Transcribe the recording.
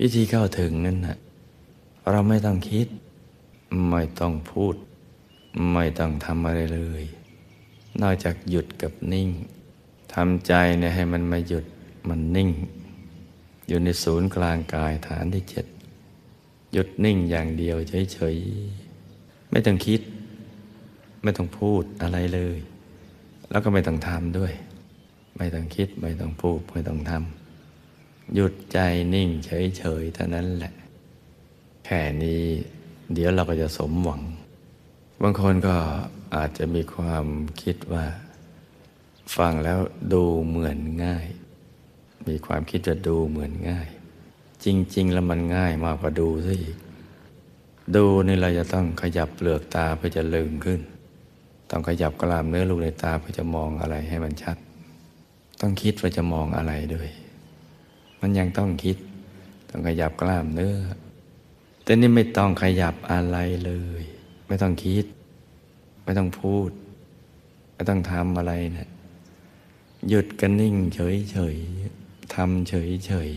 วิธีเข้าถึงนั่นนะเราไม่ต้องคิด ไม่ต้องพูด ไม่ต้องทำอะไรเลย นอกจากหยุดกับนิ่งทำใจเนี่ยให้มันมาหยุดมันนิ่ง อยู่ในศูนย์กลางกายฐานที่เจ็ดหยุดนิ่งอย่างเดียวเฉยๆ ไม่ต้องคิด ไม่ต้องพูดอะไรเลย แล้วก็ไม่ต้องทำด้วย ไม่ต้องคิด ไม่ต้องพูด ไม่ต้องทำ หยุดใจนิ่งเฉยๆเท่านั้นแหละ แค่นี้เดี๋ยวเราก็จะสมหวัง บางคนก็อาจจะมีความคิดว่า ฟังแล้วดูเหมือนง่าย มีความคิดว่าดูเหมือนง่าย จริง ๆ แล้วมันง่ายมากกว่าดูซะอีก ดูนี่เราจะต้องขยับเปลือกตาเพื่อจะลืมขึ้น ต้องขยับกล้ามเนื้อลูกในตาเพื่อจะมองอะไรให้มันชัด ต้องคิดว่าจะมองอะไรด้วย มันยังต้องคิด ต้องขยับกล้ามเนื้อ แต่นี่ไม่ต้องขยับอะไรเลย ไม่ต้องคิด ไม่ต้องพูด ไม่ต้องทำอะไรเนะี่ยหยุดกันนิ่งเฉยเฉยทำเฉยเฉย